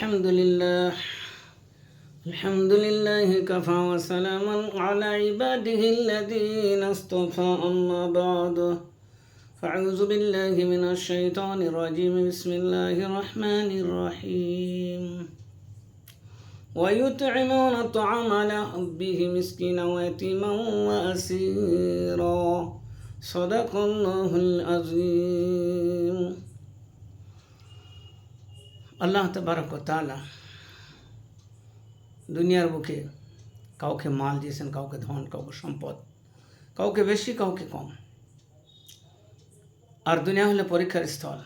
الحمد لله. الحمد لله كفى وسلاما على عباده الذين اصطفى أما بعد. فأعوذ بالله من الشيطان الرجيم. بسم الله الرحمن الرحيم. ويطعمون الطعام على حبه مسكينا ويتيما وأسيرا. صدق الله العظيم. আল্লাহ তবারক তালা দুনিয়ার বুকে কাউকে মাল দিয়েছেন, কাউকে ধন, কাউকে সম্পদ, কাউকে বেশি, কাউকে কম। আর দুনিয়া হলে পরীক্ষার স্থল।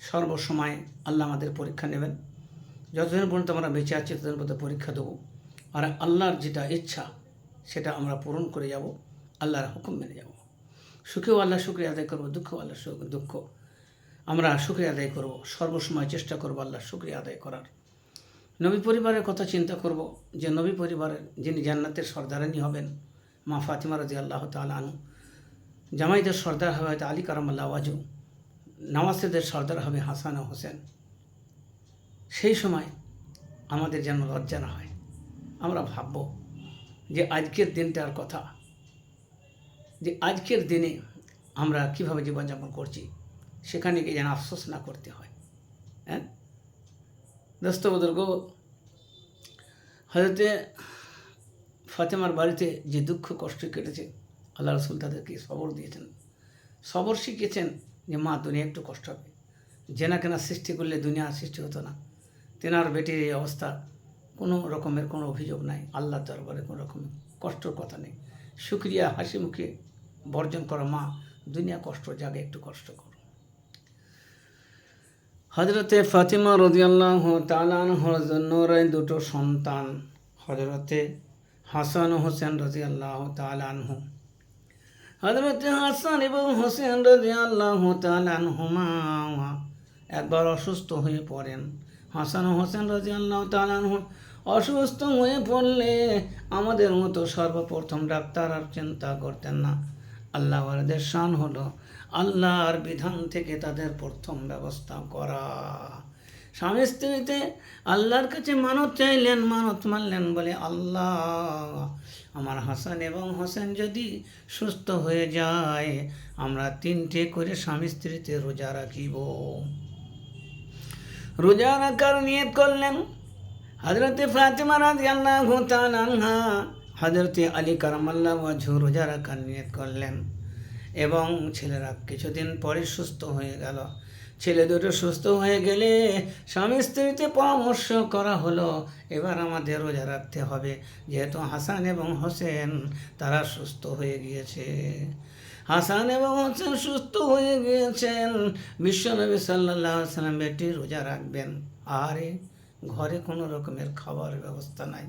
সর্বসময় আল্লাহ আমাদের পরীক্ষা নেবেন। যতদিন পর্যন্ত আমরা বেঁচে আছি, ততদিন পর্যন্ত পরীক্ষা দেবো। আর আল্লাহর যেটা ইচ্ছা, সেটা আমরা পূরণ করে যাব, আল্লাহর হুকুম মেনে যাব। সুখেও আল্লাহ শুক্রিয়া আদায় করব, দুঃখেও আল্লাহ দুঃখ আমরা শুক্রিয়া আদায় করব। সর্বসময় চেষ্টা করব আল্লাহ শুক্রিয়া আদায় করার। নবী পরিবারের কথা চিন্তা করব যে নবী পরিবারের যিনি জান্নাতের সর্দারানি হবেন, মা ফাতিমা রাজি আল্লাহ তালু জামাইদের সর্দার হবে হয়তো আলী কারামাল্লা ওয়াজু নওয়াসেদের সর্দার হবে হাসান ও হোসেন। সেই সময় আমাদের যেন লজ্জা না হয়। আমরা ভাবব যে আজকের দিনটার কথা, যে আজকের দিনে আমরা কীভাবে জীবনযাপন করছি সেখানে গিয়ে যেন আফসোস না করতে হয়। হ্যাঁ? দোস্ত বুজুর্গ হয়তো ফাতেমার বাড়িতে যে দুঃখ কষ্ট কেটেছে, আল্লাহ রসুল তাদেরকে সবর দিয়েছেন। সবর শিখিয়েছেন যে, মা, দুনিয়া একটু কষ্ট হবে। জেনা কেনা সৃষ্টি করলে দুনিয়া সৃষ্টি হতো না। তেনার বেটির এই অবস্থা কোনো রকমের কোনো অভিযোগ নাই। আল্লাহ দরবারে কোনো রকমের কষ্টর কথা নেই। শুক্রিয়া হাসি মুখে বর্জন করা মা, দুনিয়া কষ্ট, জাগে একটু কষ্ট করো। হজরতে ফাতিমা রদিয়াল্লাহ তালানহর জন্য রয় দুটো সন্তান হজরতে হাসান হোসেন রদিয়াল্লাহ তালানহু হজরতে হাসান এবং হোসেন রদিয়াল্লাহ তালানহুমা একবার অসুস্থ হয়ে পড়েন। হাসান হোসেন রদিয়াল্লাহ তালানহু অসুস্থ হয়ে পড়লে আমাদের মতো সর্বপ্রথম ডাক্তার আর চিন্তা করতেন না। আল্লাহ ওয়ারদের শান হলো আল্লাহর বিধান থেকে তাদের প্রথম ব্যবস্থা করা। স্বামী স্ত্রীতে আল্লাহর কাছে মানত চাইলেন, মানত মানলেন বলে আল্লাহ, আমার হাসান এবং হোসেন যদি সুস্থ হয়ে যায়, আমরা তিনটে করে স্বামী স্ত্রীতে রোজা রাখিব। রোজা রাখার নিয়ত করলেন। হজরতে ফাতেমা রাজি আল্লাহ হজরতে আলী কারামাল্লাহ ওয়াজু রোজা রাখার নিয়ত করলেন এবং ছেলেরা কিছুদিন পরে সুস্থ হয়ে গেল। ছেলে দুটো সুস্থ হয়ে গেলে স্বামী স্ত্রীতে পরামর্শ করা হলো, এবার আমাদের রোজা রাখতে হবে। যেহেতু হাসান এবং হোসেন, তারা সুস্থ হয়ে গিয়েছে। হাসান এবং হোসেন সুস্থ হয়ে গিয়েছেন। বিশ্বনবী সাল্লাহ সাল্লাম বেটি রোজা রাখবেন। আরে ঘরে কোনো রকমের খাবার ব্যবস্থা নাই।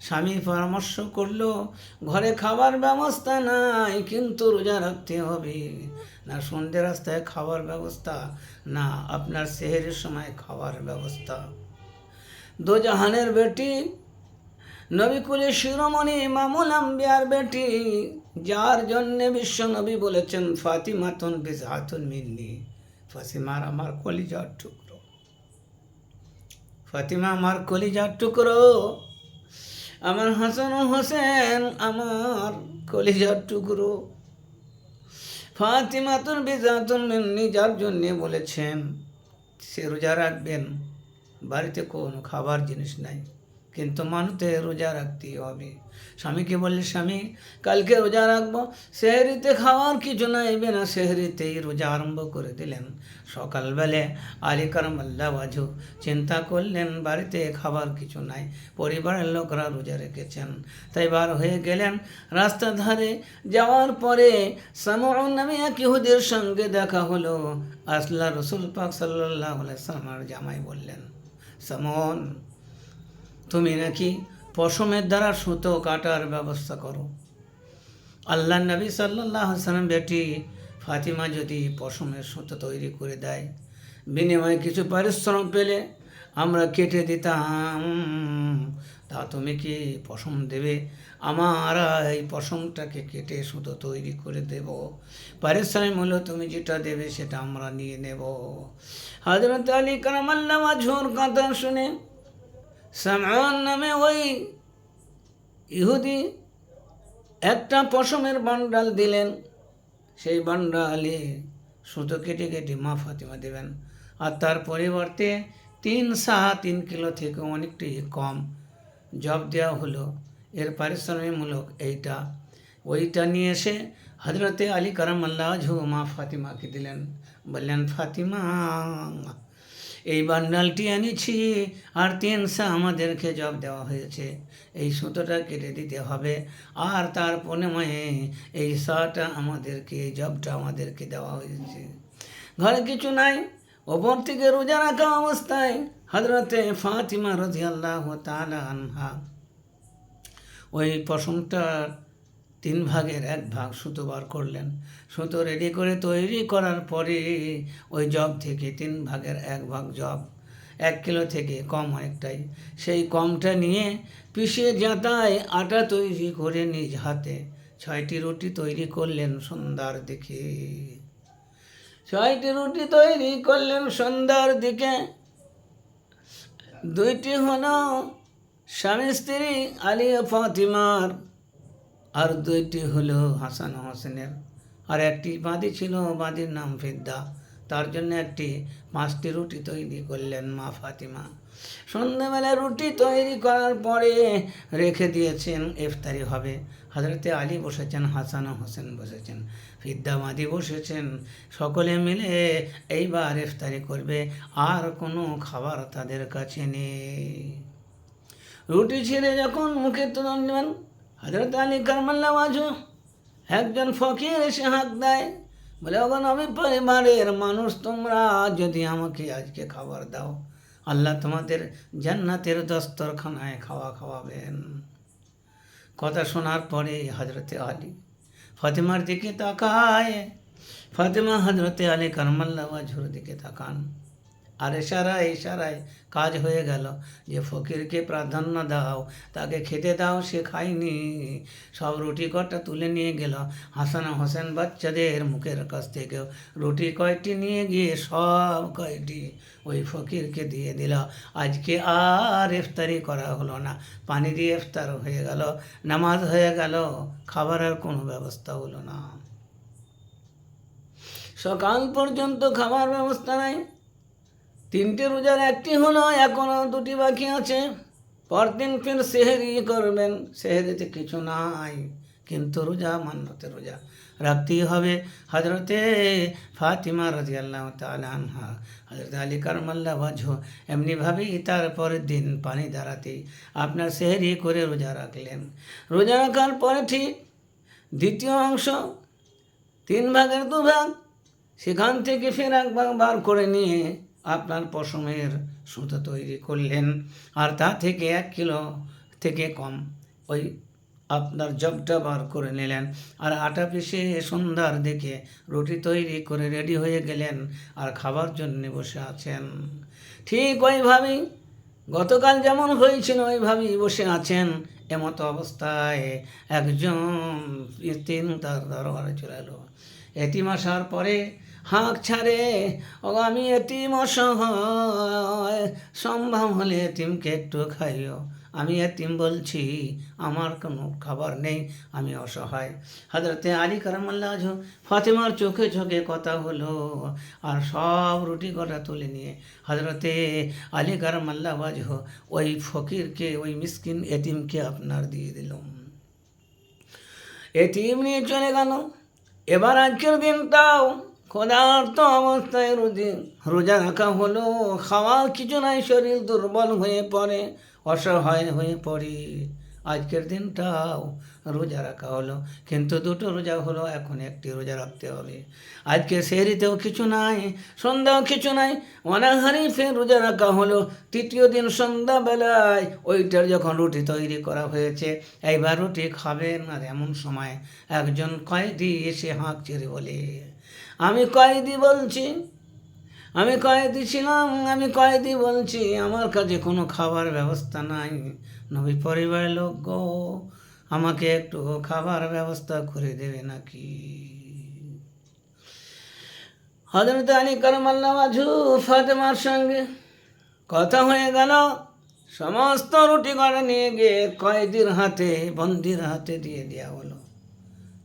স্বামী পরামর্শ করল, ঘরে খাবার ব্যবস্থা নাই, কিন্তু রোজা রাখতে হবে। না, সন্ধ্যে রাস্তায় খাবার ব্যবস্থা। না, আপনার সেহেরের সময় খাবার ব্যবস্থা। দোজাহানের বেটি নবিকুলের শিরোমণি মামুল আম্বিয়ার বেটি, যার জন্যে বিশ্ব নবী বলেছেন, ফাতিমাতুন বিজহাতুন মিন্নি। ফাতিমার আমার কলিজার টুকরো। ফাতিমা আমার কলিজার টুকরো। আমার হাসান হোসেন, আমার কলিজার টুকরো। ফাতিমাতুন বিজাতুন মিন্নি যার জন্যে বলেছেন, সে রোজা রাখবেন, বাড়িতে কোনো খাবার জিনিস নাই। কিন্তু মানুষে রোজা রাখতেই হবে। স্বামীকে বললে, স্বামী, কালকে রোজা রাখব। সেহরিতে খাওয়ার কিছু নাইবে না সেহরিতেই রোজা আরম্ভ করে দিলেন। সকালবেলে আলী কারমাল্লা বাজু চিন্তা করলেন, বাড়িতে খাবার কিছু নাই, পরিবারের লোকরা রোজা রেখেছেন। তাই বার হয়ে গেলেন রাস্তার ধারে। যাওয়ার পরে সামউন নামে এক ইহুদের সঙ্গে দেখা হলো। আসলা রসুল পাক সাল্লাহ সাল্লামার জামাই বললেন সামন তুমি নাকি পশমের দ্বারা সুতো কাটার ব্যবস্থা করো। আল্লাহ নবী সাল্লাহ সাল্লাম বেটি ফাতিমা যদি পশমের সুতো তৈরি করে দেয়, বিনিময়ে কিছু পারিশ্রম পেলে আমরা কেটে দিতাম। তা তুমি কি পশম দেবে? আমার এই পশমটাকে কেটে সুতো তৈরি করে দেব। পারিশ্রমিক মূল্য তুমি যেটা দেবে সেটা আমরা নিয়ে নেব। হজরত আলী কারামাল্লামা ঝোর কথা শুনে সামন নামে ওই ইহুদি একটা পশমের বান্ডাল দিলেন। সেই বান্ডালে সুতো কেটে কেটে মা ফাতিমা দেবেন। আর তার পরিবর্তে তিন সাহা তিন কিলো থেকে অনেকটাই কম জব দেওয়া হলো। এর পারিশ্রমিকমূলক এইটা। ওইটা নিয়ে এসে হজরতে আলী কারাম আল্লাহ ঝু মা ফাতিমাকে দিলেন। বললেন, ফাতিমা এই বান্ডালটি এনেছি আর তিন সা আমাদেরকে জব দেওয়া হয়েছে। এই সুতোটা কেটে দিতে হবে। আর তার পরিণময়ে এই সাটা আমাদেরকে জবটা আমাদেরকে দেওয়া হয়েছে। ঘরে কিছু নাই। ওপর থেকে রোজা রাখা অবস্থায় হজরতে ফাতিমা রাজি আল্লাহ আনহা। ওই পশমটার তিন ভাগের এক ভাগ সুতো বার করলেন। সুতো রেডি করে তৈরি করার পরে ওই জব থেকে তিন ভাগের এক ভাগ জব এক কিলো থেকে কম অনেকটাই। সেই কমটা নিয়ে পিষে জাঁতায় আটা তৈরি করে নিজ হাতে ছয়টি রুটি তৈরি করলেন সন্ধ্যার দিকে। ছয়টি রুটি তৈরি করলেন সন্ধ্যার দিকে। দুইটি হলো স্বামী স্ত্রী আলী ফাতিমার আর দুইটি হলো হাসান হোসেনের। আর একটি বাঁধি ছিল বাঁধির নাম ফিদ্দা। তার জন্য একটি পাঁচটি রুটি তৈরি করলেন মা ফাতিমা। সন্ধ্যাবেলা রুটি তৈরি করার পরে রেখে দিয়েছেন ইফতারি হবে। হজরতে আলী বসেছেন, হাসান হোসেন বসেছেন। ফিদ্দা মাদি বসেছেন, সকলে মিলে এইবার ইফতারি করবে। আর কোনো খাবার তাদের কাছে নেই। রুটি ছেড়ে যখন মুখে তুলন নেবেন হজরত আলী কারমাল্লা মাঝু একজন ফকির এসে হাঁক দেয়। বলে ওখান আমি পরিবারের মানুষ তোমরা যদি আমাকে আজকে খাবার দাও, আল্লাহ তোমাদের জান্নাতের দস্তরখানায় খাওয়া খাওয়াবেন। কথা শোনার পরে হজরতে আলী ফাতেমার দিকে তাকায়। ফাতেমা হজরতে আলী কারমাল্লা দিকে তাকান। আর এশারায় ইশারায় কাজ হয়ে গেল। যে ফকিরকে প্রাধান্য দাও, তাকে খেতে দাও, সে খায়নি। সব রুটি কটা তুলে নিয়ে গেল। হাসান হোসেন বাচ্চাদের মুখের কাছ থেকে রুটি কয়টি নিয়ে গিয়ে সব কয়টি ওই ফকিরকে দিয়ে দিল। আজকে আর ইফতারি করা হলো না। পানি দিয়ে ইফতার হয়ে গেল। নামাজ হয়ে গেল। খাবারের কোনো ব্যবস্থা হলো না। সকাল পর্যন্ত খাবার ব্যবস্থা নাই। তিনটে রোজার একটি হলো এখনও দুটি বাকি আছে। পরদিন ফের সেহেরি করবেন। সেহেরিতে কিছু নাই, কিন্তু রোজা মান্যতে রোজা রাখতেই হবে। হজরতে ফাতিমা রাজি আল্লাহ তালহা হজরত আলী কারমাল্লা বাঝো এমনিভাবেই তার পরের দিন পানি দাঁড়াতেই আপনার সেহেরি করে রোজা রাখলেন। রোজা রাখার পরে ঠিক দ্বিতীয় অংশ, তিন ভাগের দু ভাগ, সেখান থেকে ফের এক ভাগ বার করে নিয়ে আপনার পশমের সুতো তৈরি করলেন। আর তা থেকে এক কিলো থেকে কম। ওই আপনার জবটা বার করে নিলেন। আর আটা পিষে সন্ধ্যার দিকে রুটি তৈরি করে রেডি হয়ে গেলেন আর খাবার জন্য বসে আছেন। ঠিক ওইভাবেই গতকাল যেমন হয়েছিল, ওইভাবেই বসে আছেন এমতো অবস্থায় একজন তিন তার দরবারে চলে এলো। এতিম আসার পরে হাঁক ছাড়ে ও আমি এতিম অসহায়। সম্ভব হলে এতিমকে একটু খাইও। আমি এতিম বলছি, আমার কোনো খাবার নেই, আমি অসহায়। হাজরতে আলী কারামাল্লাহ ফাতেমার চোখে চোখে কথা হলো, আর সব রুটি কটা তুলে নিয়ে হজরতে আলী কারামাল্লাহ বাজ ওই ফকিরকে, ওই মিসকিন এতিমকে আপনার দিয়ে দিলাম। এতিম নিয়ে চলে গেল। এবার আজকের দিনটাও ক্ষুধার্ত অবস্থায় রোজে রোজা রাখা হলো। খাওয়ার কিছু নাই, শরীর দুর্বল হয়ে পড়ে, অসহায় হয়ে পড়ে। আজকের দিনটাও রোজা রাখা হলো। কিন্তু দুটো রোজা হলো, এখন একটি রোজা রাখতে হবে। আজকে সেহরিতেও কিছু নাই, সন্ধ্যাও কিছু নাই, অনাহারি ফের রোজা রাখা হলো। তৃতীয় দিন সন্ধ্যাবেলায় ওইটার যখন রুটি তৈরি করা হয়েছে, এইবার রুটি খাবেন আর এমন সময় একজন কয়েদি এসে হাঁক ছেড়ে বলে আমি কয়েদি বলছি। আমি কয়েদি ছিলাম, আমি কয়েদি বলছি, আমার কাছে কোনো খাবার ব্যবস্থা নাই। নবী পরিবারের লোক গো, আমাকে একটু খাবার ব্যবস্থা করে দেবে নাকি? হজরত আলী করমাল্লা বাজু ফাতেমার সঙ্গে কথা হয়ে গেল। সমস্ত রুটি করে নিয়ে গিয়ে কয়েদির হাতে, বন্দির হাতে দিয়ে দেওয়া হলো।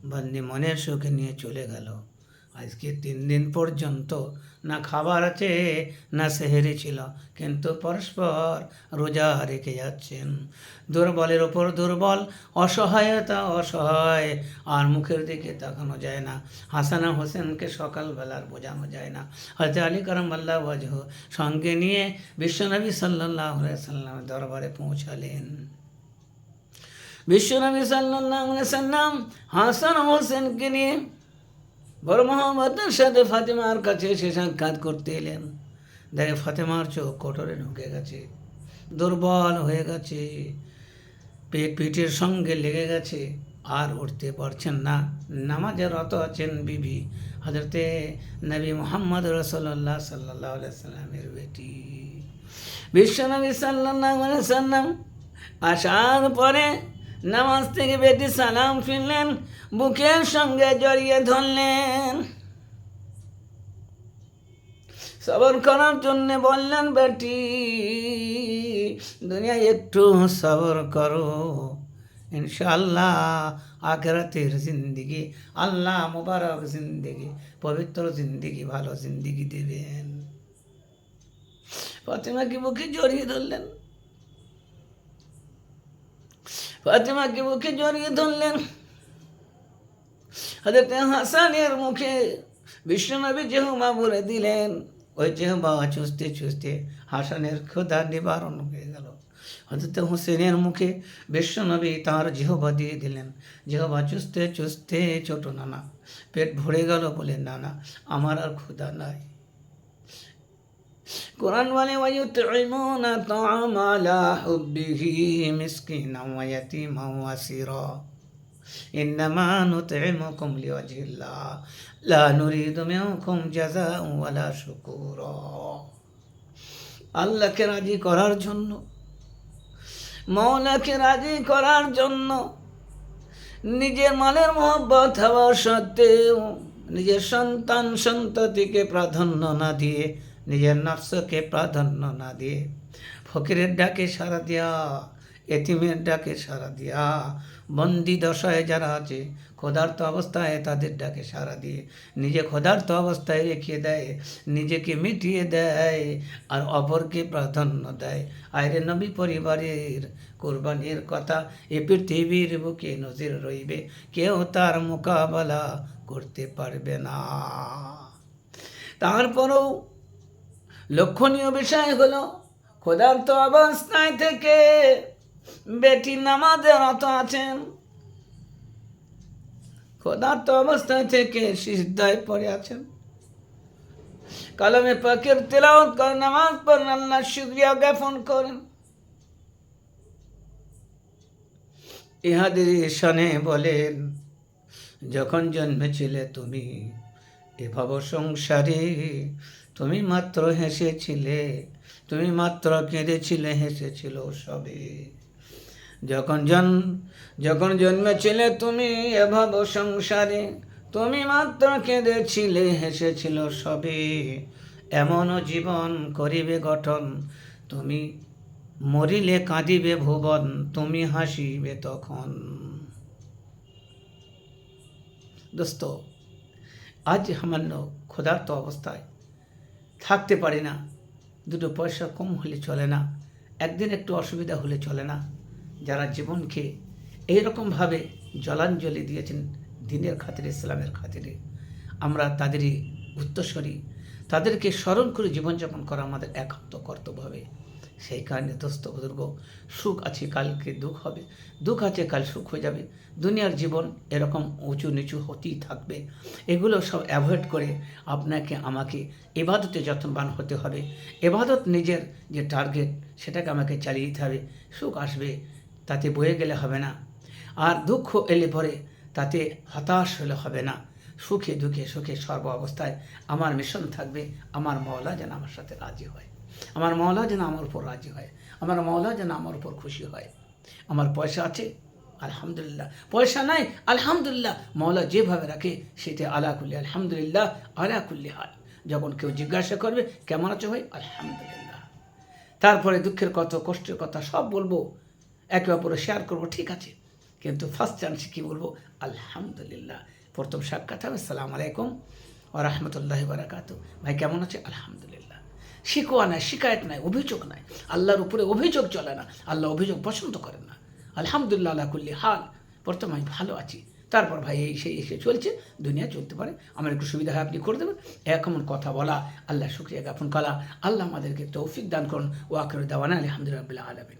বন্দি মনের সুখে নিয়ে চলে গেল। আজকে তিন দিন পর্যন্ত না খাবার আছে, না সেহেরি ছিল। কিন্তু পরস্পর রোজা রেখে যাচ্ছেন। দুর্বলের ওপর দুর্বল, অসহায়তা অসহায়, আর মুখের দিকে তাকানো যায় না। হাসানা হোসেনকে সকালবেলার বোঝানো যায় না। হয়তো আলী করম আল্লাহ সঙ্গে নিয়ে বিশ্বনবী সাল্লাহ সাল্লামের দরবারে পৌঁছালেন। বিশ্বনবী সাল্লাহ সাল্লাম হাসান হোসেনকে নিয়ে বড় মোহাম্মদের সাথে ফাতেমার কাছে এসে সাক্ষাৎ করতে এলেন। দেখে ফাতেমার চোখ কোটরে ঢুকে গেছে, দুর্বল হয়ে গেছে, পেট পিঠের সঙ্গে লেগে গেছে, আর উঠতে পারছেন না। নামাজে রত আছেন বিবি হজরতে নবী মোহাম্মদ রসল্লাহ সাল্লাহ সাল্লামের বেটি। বিশ্বনবী সাল্লাহ সাল্লাম আসার পরে নামাজ থেকে বেটি সালাম ফিরলেন, বুকের সঙ্গে জড়িয়ে ধরলেন। সবর করার জন্য বললেন, বেটি, দুনিয়ায় একটু সবর করো। ইনশাল্লাহ আখেরাতের জিন্দিগি, আল্লাহ মুবারক জিন্দিগি, পবিত্র জিন্দিগি, ভালো জিন্দিগি দেবেন। ফাতেমাকে বুকে জড়িয়ে ধরলেন। ফাতেমাকে মুখে জড়িয়ে ধরলেন। হজরত হাসানের মুখে বিশ্বনবী জেহুমা বলে দিলেন, ওই জেহুমা চুষতে চুষতে হাসানের ক্ষুধা নিবারণ হয়ে গেল। হজরত হুসেনের মুখে বিশ্বনবী তাঁর জেহবা দিয়ে দিলেন জেহবা চুষতে চুষতে ছোট নানা, পেট ভরে গেল বলে, নানা, আমার আর ক্ষুধা নাই। কোরআন বলে আল্লাহকে রাজি করার জন্য মৌলাকে রাজি করার জন্য নিজের মনের মহব্বত হওয়া সত্ত্বেও নিজের সন্তান সন্ততিকে প্রাধান্য না দিয়ে নিজের নফসকে প্রাধান্য না দিয়ে। ফকিরের ডাকে সারা দিয়া, এতিমের ডাকে সারা দিয়া। বন্দি দশায় যারা আছে, ক্ষুধার্ত অবস্থায় তাদের ডাকে সারা দিয়ে। নিজে ক্ষুধার্ত অবস্থায় রেখে দেয়, নিজেকে মিটিয়ে দেয়, আর অপরকে প্রাধান্য দেয়। আয়রে নবী পরিবারের কোরবানির কথা এ পৃথিবীর বুকে নজির রইবে, কেউ তার মোকাবেলা করতে পারবে না। তারপরেও লক্ষণীয় বিষয় হলো, ক্ষুধার্ত অবস্থায় থেকে বেটি নামাজে রত আছেন। ক্ষুধার্ত অবস্থায় থেকে সিদ্ধায় পড়ে আছেন। কালামে পাকের তেলাওয়াত করেন নামাজ পড়েন আল্লাহ শুক্রিয়া জ্ঞাপন করেন। ইহাদের ঈশানে বলেন, যখন জন্মেছিলে তুমি, এ ভব সংসারে তুমি মাত্র হেসেছিলে, তুমি মাত্র কেঁদেছিলে, হেসেছিল সবে। যখন জন, যখন জন্মেছিলে তুমি এভাব সংসারে, তুমি মাত্র কেঁদেছিলে, হেসেছিল সবে। এমনও জীবন করিবে গঠন, তুমি মরিলে কাঁদিবে ভুবন, তুমি হাসিবে তখন। দোস্ত, আজ সামান্য ক্ষুধার্ত অবস্থায় থাকতে পারি না। দুটো পয়সা কম হলে চলে না, একদিন একটু অসুবিধা হলে চলে না। যারা জীবনকে এইরকমভাবে জলাঞ্জলি দিয়েছেন দিনের খাতিরে, ইসলামের খাতিরে, আমরা তাদেরই উত্তরস্বরী। তাদেরকে স্মরণ করে জীবনযাপন করা আমাদের একান্ত কর্তব্য হবে। সেই কারণে দোস্ত বুজুর্গ, সুখ আছে, কালকে দুঃখ হবে। দুঃখ আছে, কাল সুখ হয়ে যাবে। দুনিয়ার জীবন এরকম উঁচু নিচু হতেই থাকবে। এগুলো সব অ্যাভয়েড করে আপনাকে, আমাকে এবাদতে যত্নবান হতে হবে। এবাদত নিজের যে টার্গেট সেটাকে আমাকে চালিয়ে দিতে হবে। সুখ আসবে, তাতে বয়ে গেলে হবে না। আর দুঃখ এলে পরে তাতে হতাশ হলে হবে না। সুখে দুঃখে সুখে সর্ব অবস্থায় আমার মিশন থাকবে। আমার মওলা যেন আমার সাথে রাজি হয়। আমার মওলা যেন আমার উপর রাজি হয়। আমার মওলা যেন আমার উপর খুশি হয়। আমার পয়সা আছে? আলহামদুলিল্লাহ। পয়সা নাই? আলহামদুলিল্লাহ। মওলা যেভাবে রাখে, সেটা আলা কুল্লি, আলহামদুলিল্লাহ, আলা কুল্লি হাল। যখন কেউ জিজ্ঞাসা করবে, কেমন আছো ভাই? আলহামদুলিল্লাহ। তারপরে দুঃখের কথা, কষ্টের কথা সব বলব। একে অপরে শেয়ার করব, ঠিক আছে। কিন্তু ফার্স্ট চান্সে কী বলব? আলহামদুলিল্লাহ। প্রথম সাক্ষাৎ হবে, সালাম আলাইকুম ও রহমতুল্লাহ বারাকাত ভাই, কেমন আছে? আলহামদুলিল্লাহ। শিকোয়া নাই, শিকায়ত নাই, অভিযোগ নাই। আল্লাহর উপরে অভিযোগ চলে না, আল্লাহ অভিযোগ পছন্দ করেন না। আলহামদুলিল্লাহ আল্লাহ করলি হাল বর্তমানে ভালো আছি। তারপর ভাই এই সেই এসে চলছে, দুনিয়া চলতে পারে। আমার একটু সুবিধা হয়, আপনি করে দেবেন। এখন কথা বলা, আল্লাহ শুক্রিয়া জ্ঞাপন করা, আল্লাহ আমাদেরকে তৌফিক দান করুন। ওয়াকর দেওয়ানা আলহামদুলিল্লাহ আলমিন।